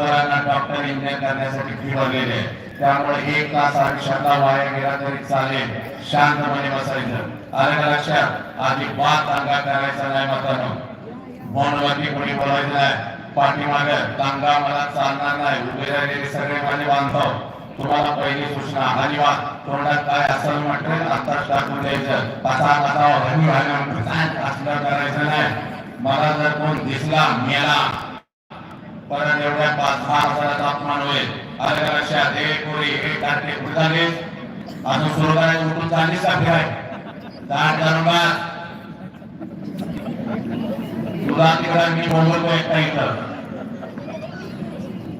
पोरांना doctor engineer करण्यासाठी fee आहे. त्यामुळे एक तास आम्ही शब्दा वाया गेला तरी चालेल. शांतपणे बसायचं. आलं लक्षात आधी बात अंगा करायचा नाही मतानं फोनवरती कोणी बोलायचं नाही. पाठीमाग दांगा मला चालणार नाही. उभे राहिलेले सगळे माझे बांधव. तुम्हाला पहिली सूचना अजिबात तोंडात काय असं म्हटलं? आताच टाकून द्यायचं. कसा कसा हनी असलं करायचं नाही. मला जर कोण दिसला मेला परत एवढ्या पाच सहा हजाराचा अपमान होईल आलं का लक्षात एक कोरी हे टाटे कुठाले अजून सुरू करायचं उठून चालीस का फिराय दाट धरून तुला तिकडे मी बोलतो एकटा इथं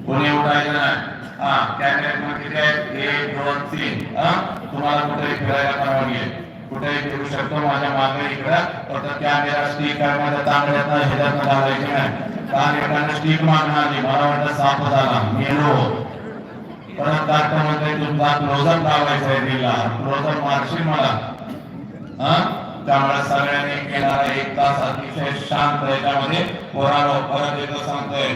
कोणी उठायचं नाही हा कॅमेरे मध्ये किती आहेत एक दोन तीन हा तुम्हाला कुठेही फिरायला परवानगी आहे कुठेही फिरू शकतो माझ्या मागे इकडं फक्त कॅमेरा स्टिक माझ्या तांबड्यात ह्याच्यात घालायची नाही एकाने स्टिक मागणार मला वाटतं साप झाला मेलो परत डॉक्टर म्हणते तुमचा क्लोजअप लावायचा आहे दिला क्लोजअप मारशील मला हा त्यामुळे सगळ्यांनी केणारा एक तास अतिशय शांत याच्यामध्ये पोरानो परत येतो सांगतोय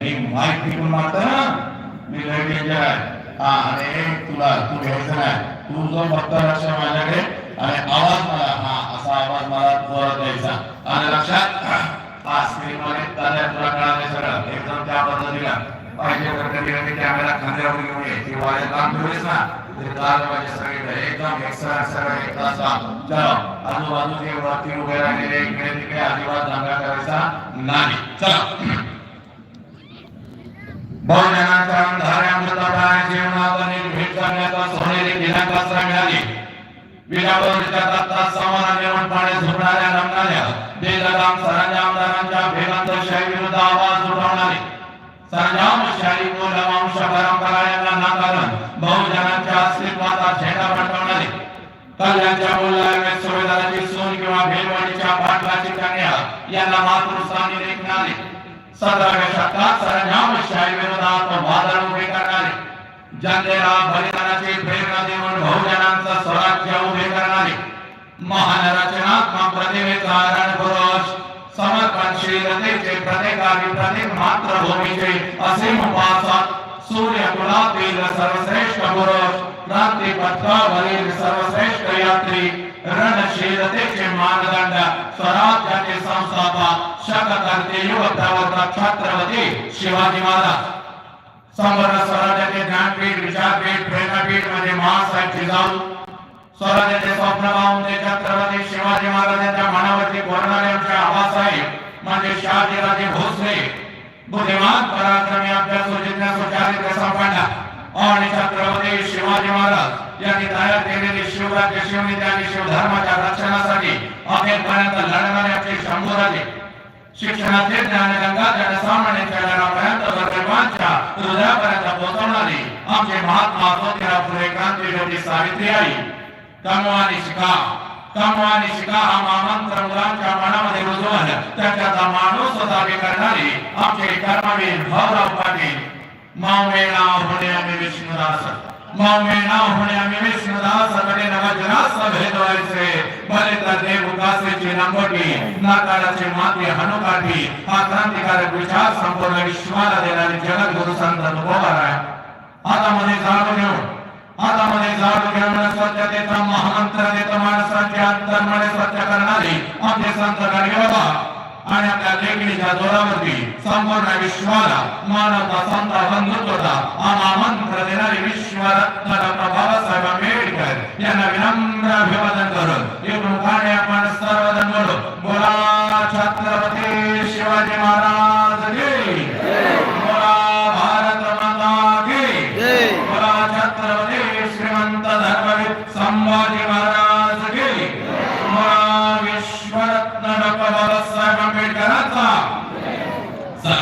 मी माईक टिकून मारतो ना मी लय डेंजर आहे हा अरे तुला तू घ्यायचं नाही तू जो फक्त लक्ष माझ्याकडे आणि आवाज मला हा असा आवाज मला जोरात द्यायचा आणि लक्षात पाच स्क्रीन मध्ये तुला कळालं सगळं. एकदम त्या पद्धतीला. पाहिजे तर कधी कधी कॅमेरा खांद्यावर घेऊन ये ती वायर काम ठेवलीस ना ते सगळीकडे एकदम एक तास चलो वरती उभे राहिलेले इकडे तिकडे अजिबात करायचा नाही. चला. अंधाऱ्या जीवनात अनेक भेट करण्याचा सोनेरी मिळाली समाना रंगणाऱ्या बेलगाम सरांच्या आमदारांच्या भेगांतशाही विरुद्ध आवाज उठवणारी. सरंजामशाही मूलवंश परंपरा यांना नाकारण बहुजनांच्या अस्तित्वाचा झेंडा फडकवणारी. कल्याणच्या मूल्याने सुभेदाराची सून किंवा भेलवाडीच्या पाटलाची कन्या यांना मातृस्थानी लेखणारी सतराव्या शतकात सरंजामशाही विरोधात वादळ उभे करणारे. जनतेला बलिदानाची प्रेरणा देऊन बहुजनांचं स्वराज्य उभे करणारे. महान रचनात्मक प्रतिमेचा रणपुरुष प्रतीक आणि प्रतीक मातृभूमीचे असीम उपासक सूर्य कुलातील सर्वश्रेष्ठ पुरुष क्रांती पथकावरील सर्वश्रेष्ठ यात्री रणशीलतेचे मानदंड स्वराज्याचे संस्थापक शककर्ते युग प्रवर्तक छत्रपती शिवाजी महाराज. समर स्वराज्याचे ज्ञानपीठ विचारपीठ प्रेरणापीठ म्हणजे महासाहेबची जाऊन स्वराज्याचे स्वप्न पाहून ते छत्रपती शिवाजी महाराजांच्या मनावरती कोरणारे आमचे आबासाहेब म्हणजे शहाजीराजे भोसले बुद्धिमान पराक्रमी अभ्यासू जिज्ञासू चारित्र्य सापडला. आणि छत्रपती शिवाजी महाराज यांनी तयार केलेली शिवराज्य शिवनीती आणि शिवधर्माच्या रक्षणासाठी अखेरपर्यंत लढणारे आपले शंभूराजे शिक्षणाचे ज्ञानगंगा जनसामान्य चरणापर्यंत गरिबांच्या हृदयापर्यंत पोहोचवणारी आमचे महात्मा ज्योतिराव फुले क्रांती ज्योती सावित्री आई कमवानी शिका कमवानी शिका हा मामांतर मुलांच्या मनामध्ये रुजू झाला. त्याच्याचा माणूस जागे करणारे आमचे कर्मवीर भाऊराव पाटील. मावेणा होणे आम्ही विष्णुदास. मावेणा होणे आम्ही विष्णुदास. कडे नवजनास भेदवायचे. भले तर देव कासेची रंगोटी नाकाराचे माती हनुकाठी हा क्रांतिकारक विचार संपूर्ण विश्वाला देणारे जगद्गुरु संत तुकोबारायमध्ये जाणून घेऊन हातामध्ये झाडू घेऊन स्वच्छतेचा महामंत्र देत माणसाचे अंतर्मने स्वच्छ करणारे आमचे संत बाबा आणि आपल्या लेखणीच्या जोरावरती संपूर्ण विश्वाला मानवता संत बंधुत्वता हा मंत्र देणारे विश्वरत्न डॉक्टर बाबासाहेब आंबेडकर यांना विनम्र अभिवादन चला.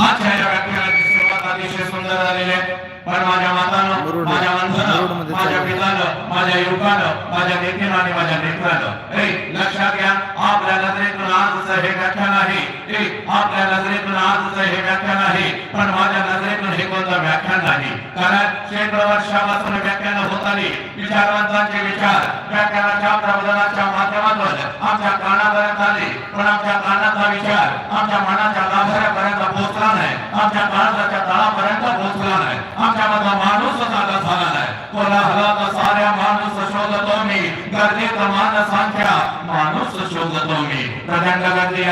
आजच्या या व्याख्यानाची सुरुवात अतिशय सुंदर झालेली आहे पण माझ्या मातानं मुरुड- माझ्या माणसानं मुरुडमध्ये माझ्या चालू. पितानं माझ्या युवकानं माझ्या नेत्यानं आणि माझ्या नेत्रानं ए लक्षात घ्या आपल्या नजरेतून आजचं हे व्याख्यान आहे ए आपल्या नजरेतून आजचं हे व्याख्यान आहे पण माझ्या नजरेतून हे कोणतं व्याख्यान नाही कारण शेकडो वर्षापासून व्याख्यान होत आली विचारवंतांचे विचार व्याख्यानाच्या प्रबोधनाच्या माध्यमातून आमच्या कानापर्यंत आले पण आमच्या कानाचा विचार आमच्या मनाच्या गाभाऱ्यापर्यंत पोहोचला आमच्या काळजाच्या तळापर्यंत पोहोचला नाही आमच्यामधला माणूस जागा झाला नाही कोलाहलात साऱ्या माणूस शोधतो मी गर्दीत माणसांच्या माणूस शोधतो मी प्रचंड गर्दी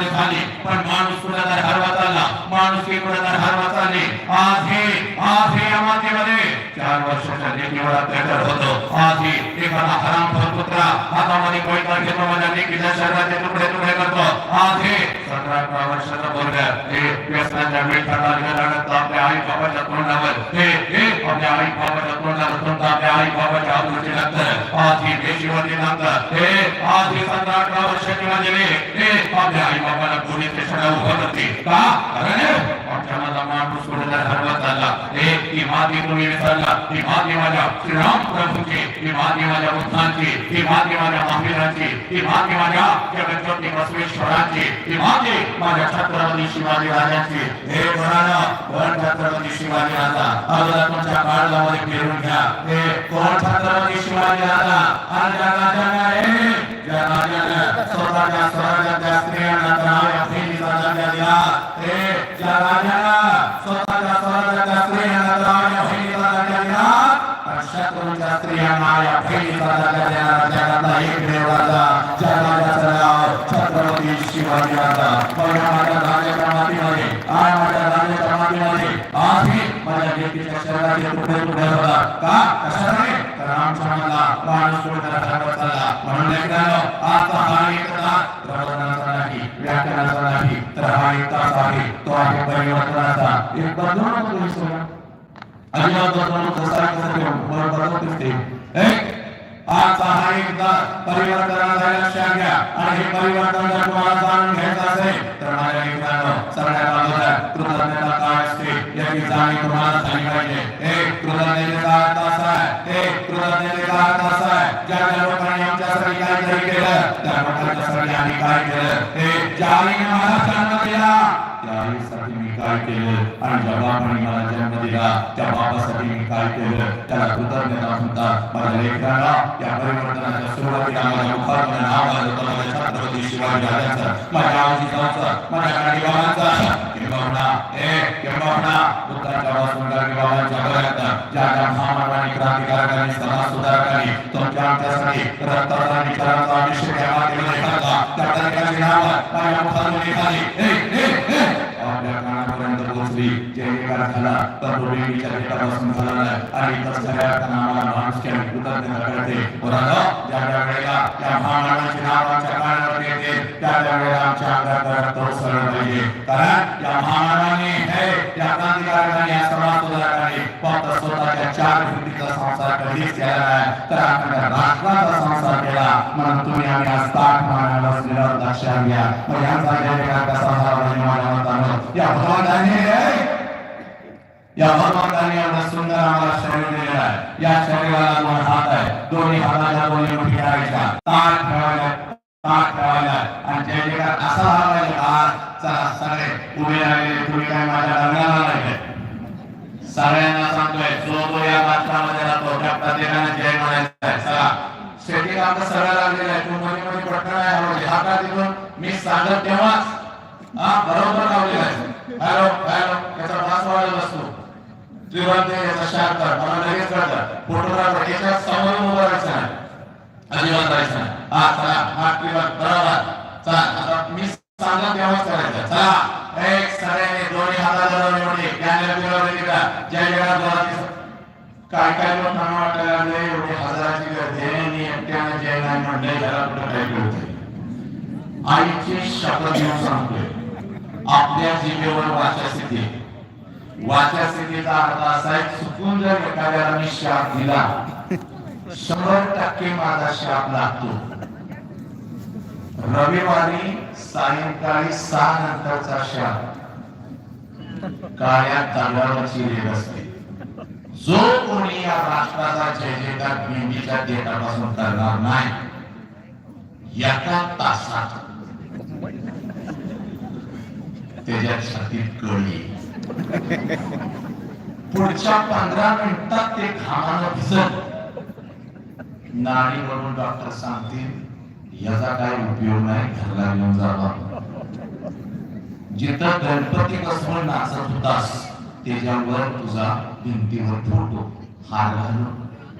या राष्ट्रामध्ये झाली पण माणूस कुठेतरी हरवा चालला माणूस की कुठेतरी हरवा चालली आज हे आज हे या मातीमध्ये चार वर्षाच्या लेकीवर अत्याचार होतो आज ही एखादा हराम कुत्रा हातामध्ये कोयता तुकडे तुकडे करतो. आज हे सतरा अठरा वर्षाचा पोरग. हे व्यसनाच्या मिठाला लागत आपल्या आई बाबाच्या तोंडावर. हे हे आपल्या आई बाबाच्या तोंडावर तोंड आपल्या आई बाबाच्या आबरूची लागतं. आज ही पेशीवरती लागतं. हे आज ही सतरा अठरा वर्षाची माझी हे आपल्या आई बाबाला कोणी ते उभं करते. का? कारण आमच्या माणूस कुठेतरी हरवत चालला. हे ही माती तुम्ही विसरला. ही माती श्रीराम प्रभूची. ही माती माझ्या बुद्धांची ती भाग्य माझ्या महावीरांची ती भाग्य माझ्या जगज्योती बसवेश्वरांची ती भाग्य माझ्या छत्रपती शिवाजी राजांची. हे घराणं कोण छत्रपती शिवाजी राजा. अगोदर तुमच्या काळजामध्ये फिरून घ्या. हे कोण छत्रपती शिवाजी राजा. आज ज्या राजाने हे ज्या राजाने स्वतःच्या स्वराज्याच्या स्त्रियांना त्राव फेरीचा दिला. हे ज्या राजाने नाही व्याख्यानाचा नाही तर हा एक तास आहे. तो आहे परिवर्तनाचा. एक बदलून तुम्ही अजिबात बदलून कसा कसं ठेवू बरोबर बदलतेच आजचा हा एकदा तास परिवर्तनाचा लक्षात घ्या. आणि हे परिवर्तन जर तुम्हाला जाणून घ्यायचं असेल तर माझ्या मित्रांनो सगळ्यात अगोदर कृतज्ञता काय असते? याची जाणीव तुम्हाला झाली पाहिजे. एक कृतज्ञतेचा अर्थ असा आहे. एक कृतज्ञतेचा अर्थ असा आहे. ज्या ज्या आमच्यासाठी केलं त्या लोकांच्यासाठी आम्ही काय केलं ते ज्या महाराष्ट्रांना दिला त्यावेळीसाठी मी काय केलं आणि ज्या बापाने मला जन्म दिला त्या बापासाठी मी काय केलं त्याला कृतज्ञता म्हणतात माझ्या लेकराला या परिवर्तनाच्या सुरुवातीला माझ्या मुखातून नाव आलं होतं माझ्या छत्रपती शिवाजी राजांचं माझ्या आजीचं माझ्या गाडीबाबांचं किंबहुना ए किंबहुना उत्तराच्या वासुंदर किंबहुनाच्या पर्यंत ज्या ज्या महामानवांनी क्रांतिकारकांनी समाज सुधारकांनी तुमच्या आमच्यासाठी रक्ताचा विचार मुखातून निघाली ए ए ए आपल्या कानापर्यंत पोहोचली जयकार झाला तर डोळीच्या भेटापासून झाला नाही आणि इतर सगळ्या नावाला माणूस केली कृतज्ञता करते पुराणं ज्या ज्या वेळेला त्या महामानवाची नाव आमच्या कानावर येते त्या त्या वेळेला आमच्या अंगात रक्त उसळलं पाहिजे कारण या महामानवाने हे या क्रांतिकारकांनी या समाज सुधारकांनी फक्त स्वतःच्या चार भिंतीचा संसार कधीच केला नाही तर अखंड राष्ट्राचा संसार केला म्हणून तुम्ही आम्ही आज ताट मानायला बसलेलो आहोत, लक्षात घ्या मग यांचा जयकार कसा झाला म्हणजे या भगवंताने या भगवंताने एवढं सुंदर आम्हाला शरीर दिलेलं आहे या शरीराला दोन हात आहे दोन्ही हाताच्या दोन्ही मुठी करायच्या ताट ठेवायला ताट ठेवायला आणि जय जयकार असा झाला पाहिजे चला सगळे उभे राहिले तुम्ही काय माझ्या लग्नाला राहिले सगळ्यांना सांगतोय जो तो या राष्ट्रामध्ये राहतो त्या प्रत्येकाने जय म्हणायचं आहे चला शेती काम सगळं लागलेलं आहे तू मध्ये मध्ये पटकन आहे मी सांगत तेव्हाच हा बरोबर लावलेला आहे. हॅलो हॅलो याचा वास वाढत असतो तुरंत याचा शार कर मला लगेच कळतं फोटोग्राफर याच्या समोर उभा राहायचा नाही. अजिबात राहायचा नाही. हा चला हा क्लिअर बरोबर. चला आता मी सांगत तेव्हाच करायचं चला एक सगळ्यांनी दोन्ही हाताला दोन्ही मुठी कॅमेरा बिरोबर तिकडा जय जगन्नाथ बोला काय काय लोकांना वाटायला लागले एवढी हजाराची गर्दी आहे आणि एकट्याने जय नाही म्हणले जरा कुठं काय कळतंय आईची शपथ घेऊन सांगतोय. आपल्या जीवेवर वाचा स्थिती. वाचा स्थितीचा अर्थ असा आहे चुकून जर एखाद्याला मी शाप दिला शंभर टक्के माझा शाप लागतो. रविवारी सायंकाळी सहा नंतरचा शाप. काळ्या तांदळावरची रेल असते. जो कोणी या राष्ट्राचा जय जयकार बिंबीच्या देठापासून करणार नाही याचा तासात त्याच्या छातीत कळी पुढच्या पंधरा मिनिटात ते घामानं भिजत नाणी म्हणून डॉक्टर सांगतील याचा काय उपयोग नाही घरला घेऊन जावा. जिथं गणपती बसवून नाचत होतास त्याच्यावर तुझा भिंतीवर फोटो. हार घालून.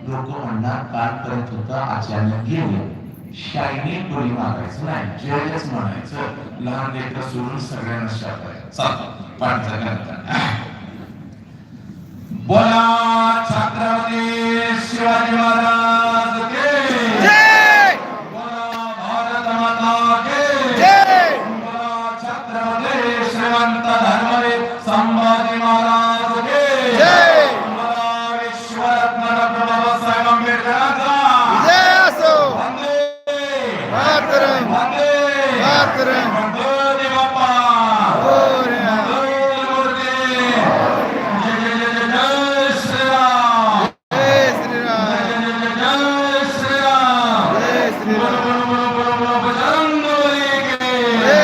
लोक म्हणणार काल करत होता अचानक गेले. शायनिंग कोणी मागायचं नाही जयच म्हणायचं लहान लेकर सोडून सगळ्यांना शाकायचं चालतं पाठ करता बोला छत्रपती शिवाजी महाराज के जय बोला भारत माता के जय बोला छत्रपती श्रीमंत धर्मवीर संभाजी महाराज के जय बोला विश्वरत्न डॉक्टर बाबासाहेब आंबेडकरांचा जय असो वंदे मातरम वंदे मातरम गणपती बाप्पा मोरया. मंगलमूर्ती. जय जय जय जय जय श्रीराम जय श्रीराम जय जय जय जय श्रीराम जय बोलो श्रीराम बोलो बोलो बोलो बोलो बजरंग बली के जय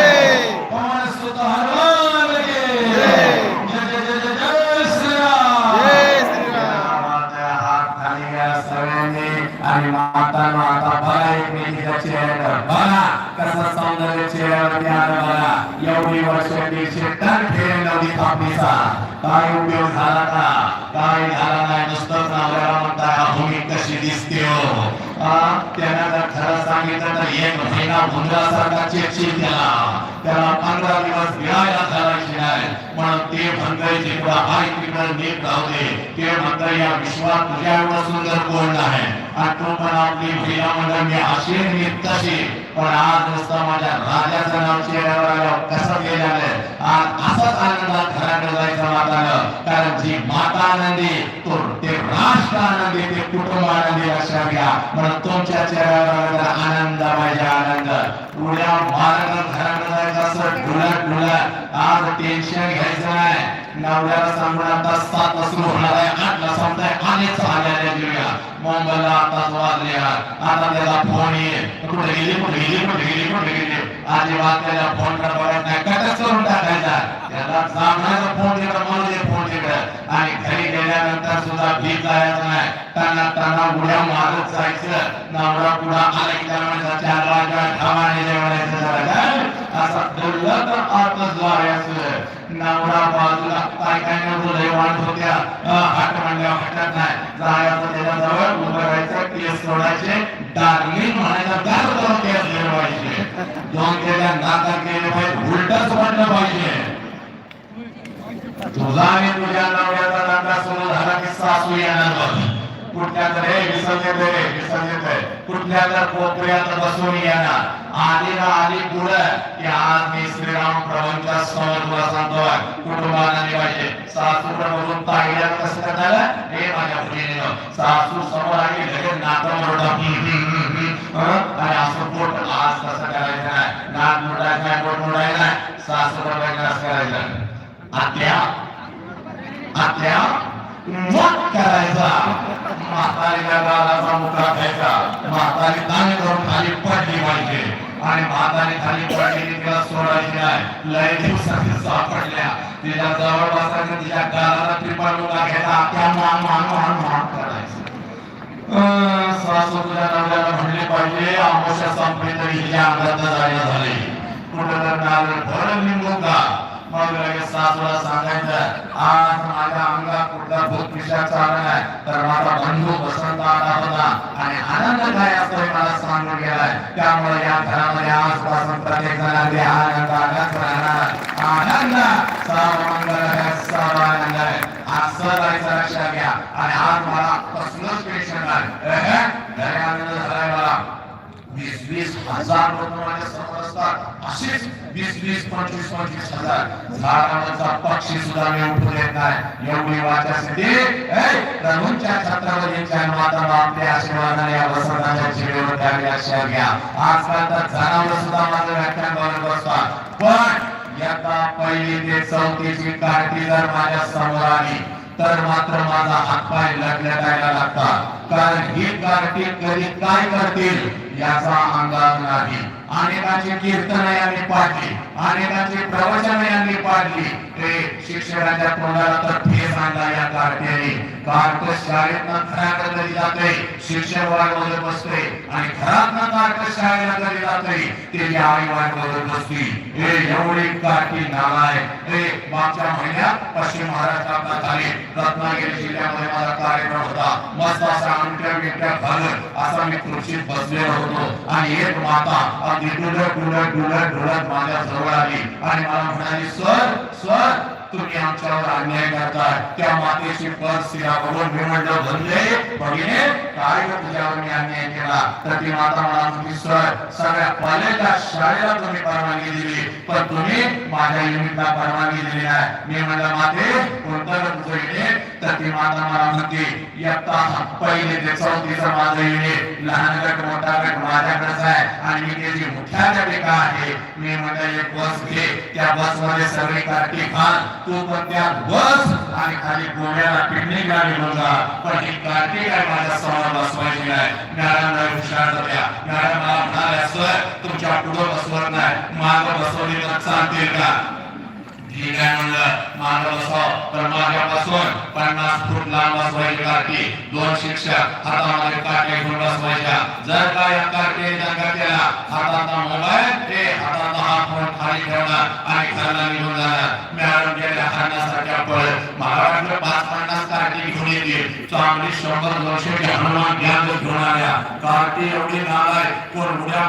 पवन सुत हनुमान के जय. जय जय जय जय जय श्रीराम जय श्रीराम माता हात खाली घ्या सगळ्यांनी आणि माता माता बघा एकमेकीच्या चेहऱ्यावर बघा कसं सौंदर्य चेहऱ्यावरती एवढी वर्ष नव्हती काय उपयोग झाला का काय झाला नाही? नुसतंच नवऱ्याला म्हणताय अहो मी कशी दिसते हो? आ, जर खरं सांगितलं तर एक महिना भुंगासारखा चिडचिड केला त्याला. पंधरा दिवस गिळायला करायची नाही म्हणून ते म्हणतंय जिकडं हाय तिकडं नीट राहू दे. ते म्हणतंय या विश्वात तुझ्या एवढं सुंदर कोण नाही आणि तू पण आपली महिला म्हणून मी अशी मी तशी. पण आज नुसतं माझ्या राजाचं नाव चेहऱ्यावर आलं कसं गेल्यानं आज असंच आनंदात घराकडे जायचं मातानं. कारण जी माता आनंदी तो ते राष्ट्र आनंदी ते कुटुंब आनंदी लक्षात घ्या. म्हणून तुमच्या चेहऱ्यावर आनंद आनंद पाहिजे आनंद. उड्या मारत घराकडे जायचं असं ढुलत ढुलत आज टेन्शन घ्यायचं नाही. नवऱ्याला सांगून आता सात सुरू होणार आहे. आठला संपताय. आलेच आलेल्या देऊया मुंबईला आताच वाजले आता त्याला फोन ये. कुठे गेली? कुठे गेली? कुठे गेली? कुठे गेली? अजिबात त्याला फोनकडे बघत नाही. कटच करून टाकायचा. त्याला सांगायचा फोन तिकडे म्हणून फोन तिकडे. आणि घरी गेल्यानंतर सुद्धा भीत जायचं नाही. त्यांना त्यांना उड्या मारत जायचं. नवरा पुढा आला की त्याला म्हणायचं चार लाख ठमाने जेवणायचं असं दुर्लभ असा डुलला आतच जायचं नवरा बाजूला काय काय नव्हतं लय वाट होत्या अं, हात म्हणल्यावर नाही. जायचं त्याच्याजवळ उभं राहायचं केस सोडायचे डार्लिंग म्हणायचं गार दोन केस गिरवायचे दोन केल्या नाता केले पाहिजे उलटच म्हणलं पाहिजे. तुझा आणि तुझ्या नवऱ्याचा नाका सुरू झाला की सासू येणार बघ कुठल्या तर हे विसर्जित आहे विसर्जित आहे कुठल्या तर कोपऱ्यात बसून येणार. आली आली पुढं की आज मी श्रीराम प्रभूंच्या समोर तुला सांगतोय कुटुंबाला निवायचे सासू बघून ताईला कसं करणार हे माझ्या मुलीने सासू समोर आली लगेच नातं मोडा आणि असं पोट आज कसं करायचं नाही. नाक मोठायचं नाही पोट मोठायचं नाही. सासू प्रभूंना असं करायचं. आत्या? आत्या? करायचा? म्हातारीच्या दादाचा मुका घ्यायचा म्हातारी दान करून खाली पडली पाहिजे. आणि म्हातारी खाली पडली तिला सोडायची नाही. लय दिवसांनी सापडल्या. तिच्या जवळ बसायचं तिच्या दादाला टिपा मुका घ्यायचा. त्या मान मान मान मान करायचं. सासू तुझ्या नवऱ्याला म्हणले पाहिजे आमोशा संपली तरी हिच्या अंगात जायला झाले. कुठं तर नारळ भर लिंबू का मग लगेच सासूला सांगायचं आज माझ्या अंगात कुठला भूत पिशाच आला नाही तर माझा बंधू बसंत आला होता आणि आनंद काय असतो मला सांगून गेलाय. त्यामुळे या घरामध्ये आजपासून प्रत्येक जण आनंद आनंद राहणार. आनंद सर्व मंगल आहे सर्व आनंद आहे असं जायचं लक्षात घ्या. आणि आज मला कसलंच टेन्शन नाही आनंद झालाय मला. वीस वीस हजार लोक माझ्यासमोर असतात. असेच वीस वीस पंचवीस पंचवीस हजार. झाडावरचा पक्षी सुद्धा मी उठू देत नाही. एवढी वाचा सिद्धी. प्रभूंच्या छत्रपतींच्या माता बापले आशीर्वादाने या वसंताच्या जीवेवर द्यावी लक्षात घ्या. आजकाल तर जनावर सुद्धा माझं व्याख्यान बनत असतात पण यंदा पहिली ते चौथीची कार्टी जर माझ्यासमोर आली तर मात्र माझा हातपाय लढण्यात यायला लागतात. कारण ही कार्टी कधी काय करतील याचा अंदाज नाही. अनेकांची कीर्तन यांनी पाडली अनेकांची प्रवचन यांनी पाडली. ते शिक्षकांच्या तोंडाला तर फेस आणला या कार्ट्याने कार्ट शाळेतनं घराकडे कधी जाते शिक्षक वाट बघत बसते आणि घरातनं कार्ट शाळेला कधी जाते त्याची आई वाट बघत बसती. हे एवढी कार्टी नालाय ते मागच्या महिन्यात पश्चिम महाराष्ट्रात आले रत्नागिरी जिल्ह्यामध्ये माझा कार्यक्रम होता. मस्त असा अंगठ्या बिंगठ्या घालत असा मी खुर्चीत बसलेलो होतो. आणि एक माता अगदी डुलत डुलत डुलत डुलत माझ्या जवळ आली. आणि मला म्हणाली स्वर स्वर तुम्ही आमच्यावर अन्याय करताय त्या मातेची पद तिला बघून मी म्हणलं बनले भगिने काय तुझ्यावर मी अन्याय केला तर ती माता म्हणाल तुम्ही सर सगळ्या कॉलेजला शाळेला तुम्ही परवानगी दिली पण तुम्ही माझ्या युनिटला परवानगी दिली नाही मी म्हणलं माते कोणतं तुझं युनिट तर ती माता मला म्हणते इयत्ता पहिले ते चौथीचं माझं युनिट लहान गट मोठा गट माझ्याकडेच आहे आणि मी त्याची मुख्याध्यापिका आहे मी म्हणलं एक बस घे. त्या बसमध्ये सगळी कार्टी खान तू पण त्यात बस आणि खाली गोव्याला पिकनिकला गाडी जा पण ही कार्तिक काय माझ्यासमोर बसवायची नाही. मॅडम नाही हुशार होत्या मॅडम मला म्हणाल्या सर तुमच्या पुढं बसवत नाही. माग बसवली तर चालतील का? ठीक आहे म्हणलं मागं बसव तर माझ्यापासून पन्नास फूट लांब बसवायची काठी दोन शिक्षक हातामध्ये काठी घेऊन बसवायच्या. जर का या काठी दंगा केला हाताचा मोबाईल ते हाताचा हात फोन खाली ठेवणार आणि घरला निघून जाणार. मॅडम गेल्या हाणण्यासारख्या पळत मला पाच पन्नास काठी घेऊन येतील. चांगली शंभर दोनशे हनुमान ज्ञान घेऊन आल्या. काठी एवढी नालाय कोण उड्या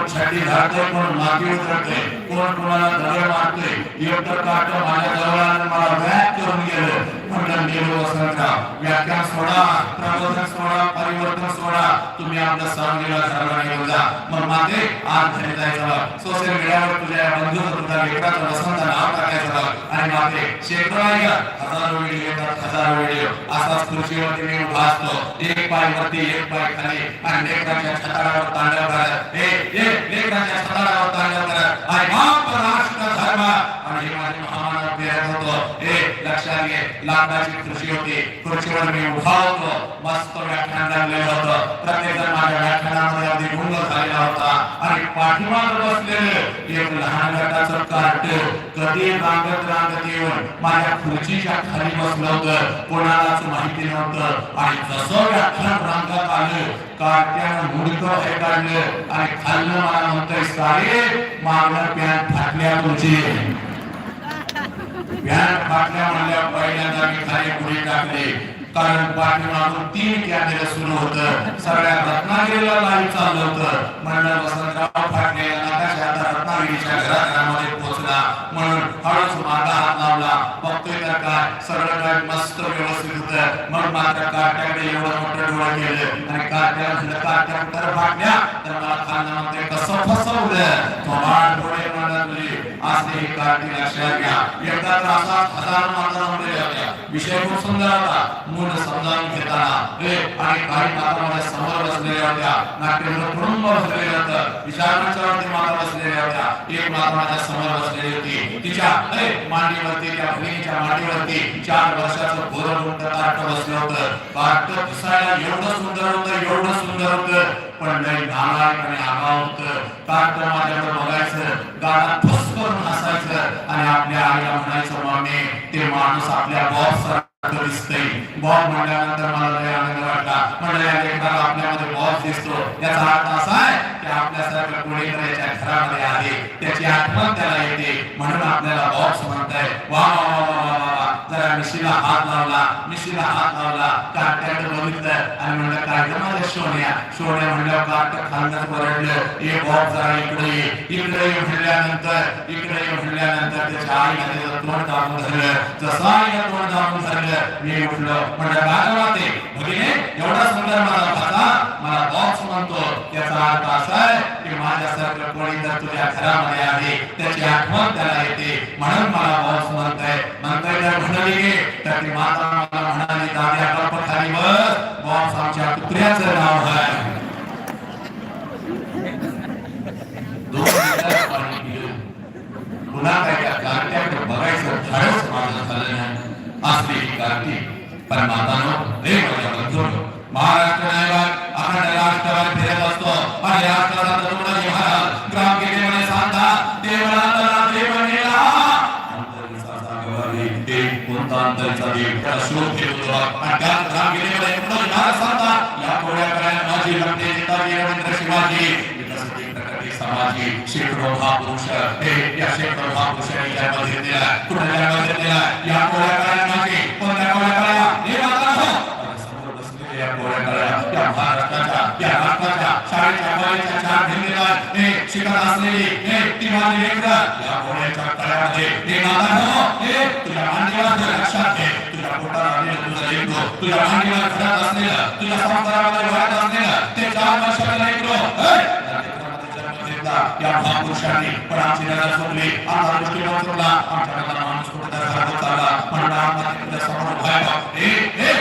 कोण छडी घालते कोण मागे उतरते कोण कोणाला दगड मारते एकटं काट माझ्या जवळ मला व्याप करून गेलं. म्हणलं गेलो वसंतचा व्याख्यान सोडा प्रबोधन सोडा परिवर्तन सोडा. तुम्ही आपल्या सांगलीला सर्वांनी घेऊन मग माते आज घरी जायचं सोशल मीडियावर तुझ्या बंधू तुझ्या लेकराचं वसंत नाव टाकायचं आणि माते शेकडो आहे हजारो व्हिडिओ येतात हजारो व्हिडिओ असाच खुर्चीवरती मी उभा असतो. एक पाय वरती एक पाय खाली. आणि लेकराच्या छताडावर तांडव करत हे हे लेकराच्या छताडावर तांडव करत. आय बाप राष्ट्र धर्म. आणि हे माझे हे लक्षात घे लाकडाची खुर्ची होती. खुर्चीवर मी उभा होतो मस्त व्याख्यान लागलेलं होतं. प्रत्येक जण माझ्या व्याख्यानामध्ये अगदी गुंग झालेला होता. आणि पाठीमाग बसलेले एक लहान गटाचं कार्ट कधी रांगत रांगत येऊन माझ्या खुर्चीच्या खाली बसलं होतं. कोणालाच माहिती नव्हतं. आणि जसं व्याख्यान रांगत आलं कार्ट्यानं मुडक हे काढलं आणि खाल्लं मला म्हणतोय सारे मागणं प्यान फाटल्या तुझी. पॅन्ट फाटल्या म्हणल्या खाली पुढे टाकले कारण तीन कॅमेरे सुरू सगळ्या रत्नागिरीला लाईव्ह चाललं होतं. म्हणलं वसंतराव फाटले आता रत्नागिरीच्या घराघरामध्ये पोहोचला. म्हणून हळूच हात लावला. बघतोय तर काय? सगळं काय मस्त व्यवस्थित होतं. मग मात्र काट्याकडे एवढं मोठं डोळं केलं. आणि म्हणलं काट्या तर फाटल्या. तर मला कसं फसवलं? थोबाड डोळे म्हणत तुझी असते ही काठी लक्षात घ्या एकदा तर हजार माता म्हणले विषय खूप सुंदर होता. मूळ समजावून घेताना. हे आणि काही माता समोर बसलेल्या होत्या. नाट्यगृह कुटुंब बसलेलं होतं. विचारणाच्यावरती माता बसलेल्या होत्या. एक माता माझ्यासमोर बसलेली होती. तिच्या अरे मांडीवरती त्या बहिणीच्या मांडीवरती चार वर्षाचं पोरं मोठं कार्ट बसलं होतं. कार्ट दिसायला एवढं सुंदर होतं एवढं सुंदर होतं. पण लई नालायक आणि आगाव होतं. कार्ट माझ्याकडे बघायचं गाडा फस करून असायचं आणि आपल्या आईला म्हणायचं मामे ते माणूस आपल्या बॉस सारखं दिसतंय. बॉब म्हणल्यानंतर मला लय आनंद वाटला. म्हणजे या लेकराला आपल्यामध्ये बॉस दिसतो. याचा अर्थ असा आहे की आपल्यासारखं कोणीतरी याच्या घरामध्ये आहे त्याची आठवण त्याला येते. म्हणून आपल्याला बॉस म्हणताय वा वा वा वा मिशीला हात लावला मिशीला हात लावला. कार्ट्याकडे बघितलं. आणि म्हणलं काय माझ्या सोन्या? सोन्या म्हणलं काट खालनच वरडलं ये बॉब जरा इकडे ये. इकडे ये म्हणल्यानंतर इकडे ये म्हणल्यानंतर त्याच्या आईला त्याचं तोंड दाबून धरलं. जसा आईला तोंड दाबून धरलं मी उठलो म्हणलं काय राहते भगिने एवढा सुंदर माझा भाता मला बॉक्स म्हणतो. त्याचा अर्थ असा आहे की माझ्यासारखं कोणी जर तुझ्या घरामध्ये आहे त्याची आठवण त्याला येते. म्हणून मला बॉक्स म्हणताय. म्हणताय तर म्हणाली गे माता मला म्हणाली दाद्या गप्प खाली बस आमच्या पुत्र्याचं नाव आहे दोन लिटर पाणी पिलं. पुन्हा काय त्या कार्ट्याकडे बघायचं धाडस माझं झालं नाही असली ही कार्टी पण मातानो रे माझ्या बंधूनो महाराष्ट्र नायक अखंड राष्ट्रवर फिरत असतो आणि राष्ट्राचा तरुणाजी महाराज ग्राम गेलेमध्ये सांगतात देवळातला देव नेला अंतरीचा जागेवरही एक कोणता अंतरीचा देव त्याला शोध घेतो आणि त्या ग्राम गेलेमध्ये तरुणाजी महाराज सांगतात या कोळ्या करायला माझी लग्ने जिताजी रवींद्र शिवाजी विकसित प्रगती समाजी शेकडो महापुरुष हे या शेकडो महापुरुषांनी जन्म घेतलेला आहे. कुठे जन्म घेतलेला आहे? या कोळ्या करायला माझी कोणत्या कोळ्या करायला हे मात्र हो. समोर बसलेल्या या कोळ्या करायला या महाराष्ट्राच्या या राष्ट्राच्या शाळेच्या कॉलेजच्या चार भिंतीवर हे शिकत असलेली हे तिमारी लेकरं या कोळ्याच्या कळ्यामध्ये हे नादान हो हे तुझ्या मांडीवर जर लक्षात घे तुझ्या पोटात आलेलं तुझं लेकरू तुझ्या मांडीवर घरात असलेलं तुझ्या संसारामध्ये वाढत असलेलं ते चार वर्षाचं लेकरू हे! या लेकरामध्ये जन्म घेतला या महापुरुषांनी पण आमची नजर सोडली आमचा दृष्टिकोन सोडला आमच्या मनाला माणूस कुठे घरात चालला म्हणून आम्हाला तिकडे समोर भय हे हे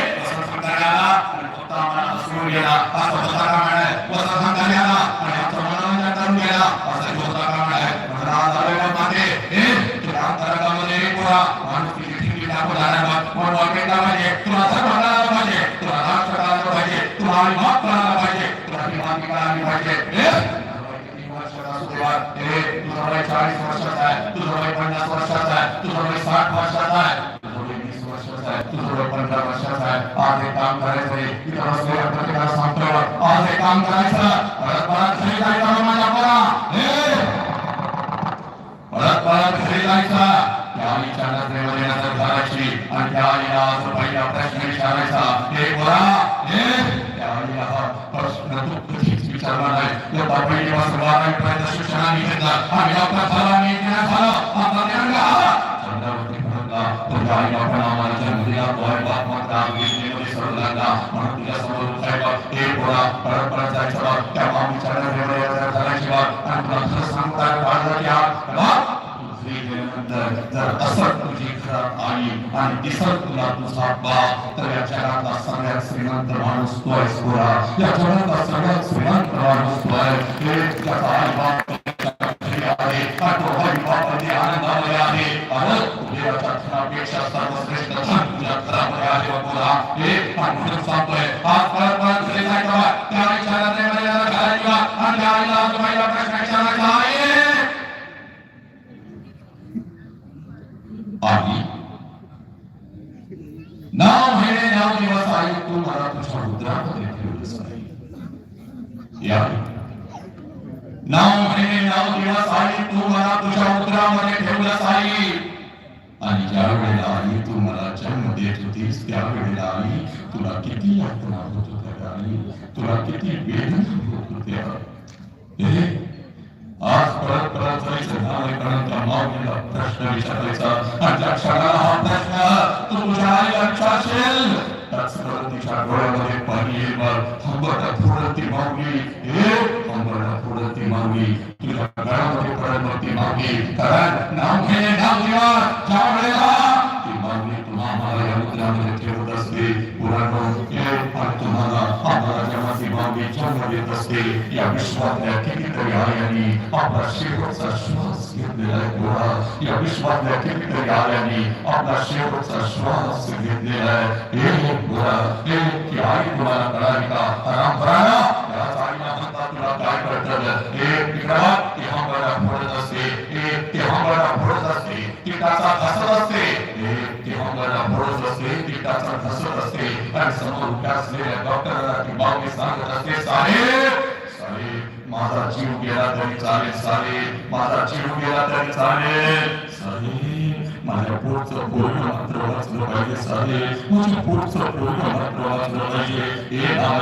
असं सांगता आला आणि फक्त आम्हाला हसवून गेला असं होता का म्हणाय असं सांगता आला आणि आमचं मनोरंजन करून गेला असं होता का म्हणाय म्हणून आज आलेल्या मागे हे तुला अंतरंगामध्ये एक पुरा माणूस किती ठिकी टाकून आला बघ म्हणून वाकेला पाहिजे तुला धर्म कळायला पाहिजे तुला राष्ट्र कळायला पाहिजे तुला आई बाप कळायला पाहिजे तुला माती कळायला पाहिजे हे किती वर्षाचा सुरुवात हे तुझा वय चाळीस वर्षाचा आहे तुझं वय पन्नास वर्षाचा आहे तुझं वय साठ वर्षाचा आहे तुझं वय वीस वर्षाचा आहे तुझं पंधरा वर्षाचा आहे आज काम करायचं आहे. बसलेल्या प्रत्येकाला सांगतो आज काम करायचं. परत परत घरी जायचं हो माझ्या परत परत घरी त्या आणि त्या आईला आज पहिला प्रश्न विचारायचा. हे पोरा हे! त्या आईला हा प्रश्न तू कधीच विचारला नाही पहिली तुझ्या लागला म्हणून तुझ्या समोर हे पोरा त्या मामीच्या आणि तुला खरं सांगता की हा जर तुझी आणि दिसत तुला तुझा बाप तर या जगातला सगळ्यात श्रीमंत माणूस तो आहेस पोरा या जगातला सगळ्यात श्रीमंत माणूस तो आहे. हे त्याचा आई बाप आहे आणि तो आई बापाने आनंदामध्ये आहे अरे देवाच्या धनापेक्षा सर्वश्रेष्ठ धन तुझ्या घरामध्ये आहे व पोरा हे आणि म्हणून सांगतोय आज परत परत घरी जायचं बा. त्या आईच्या नजरेमध्ये नजर घालायची बा. आणि त्या आईला आजोबाईला प्रश्न विचारायचा आहे आई नाव हे नाव दिवस आई तू मला तुझ्या मुद्रामध्ये ठेवलंस आहे या नाव हे नाव दिवस आई तू मला तुझ्या मुद्रामध्ये ठेवलंस आई आणि ज्या वेळेला आई तू मला जन्म देत होतीस त्या वेळेला आई तुला किती यातना होत होत्या आई तुला किती वेदना होत होत्या? आज परत परत जायचं नावाकडे त्या माऊलीला प्रश्न विचारायचा. आणि त्या क्षणाला हा प्रश्न तू तुझ्या आईला विचारशील? त्याच परत तिच्या डोळ्यामध्ये पाणी येईल बघ हंबरला पुढं ती माऊली हे हंबरला पुढं ती माऊली तुझ्या गळ्यामध्ये पडत मग ती माऊली कारण नाव घे नाव घ्या ज्या वेळेला ती मागणी तुम्हाला या मुद्रामध्ये ठेवत असते पुराणो हे तुम्हाला ती माऊली असते या विश्वातल्या कितीतरी आयांनी आपला शेवटचा श्वास घेतलेला आहे गोळा या विश्वातल्या कितीतरी आयांनी आपला शेवटचा श्वास घेतलेला आहे हे गोळा हे की आई तुम्हाला कळाली का याच आईला म्हणता तुला काय कळतं हे ती फोडत असते हे ती हंबरला फोडत असते ती टाचा घासत असते हे ती हंबरला फोडत असते ती टाचा घासत असते आणि समोर उभ्या असलेल्या डॉक्टरला ती बावली सांगत असते साहेब साहेब माझा जीव गेला तरी चालेल साहेब माझा जीव गेला तरी चालेल. साहेब माझ्या पोटचं पूर्ण मात्र वाचलं पाहिजे साहेब माझ्या पोटचं पूर्ण मात्र वाचलं पाहिजे. हे नाव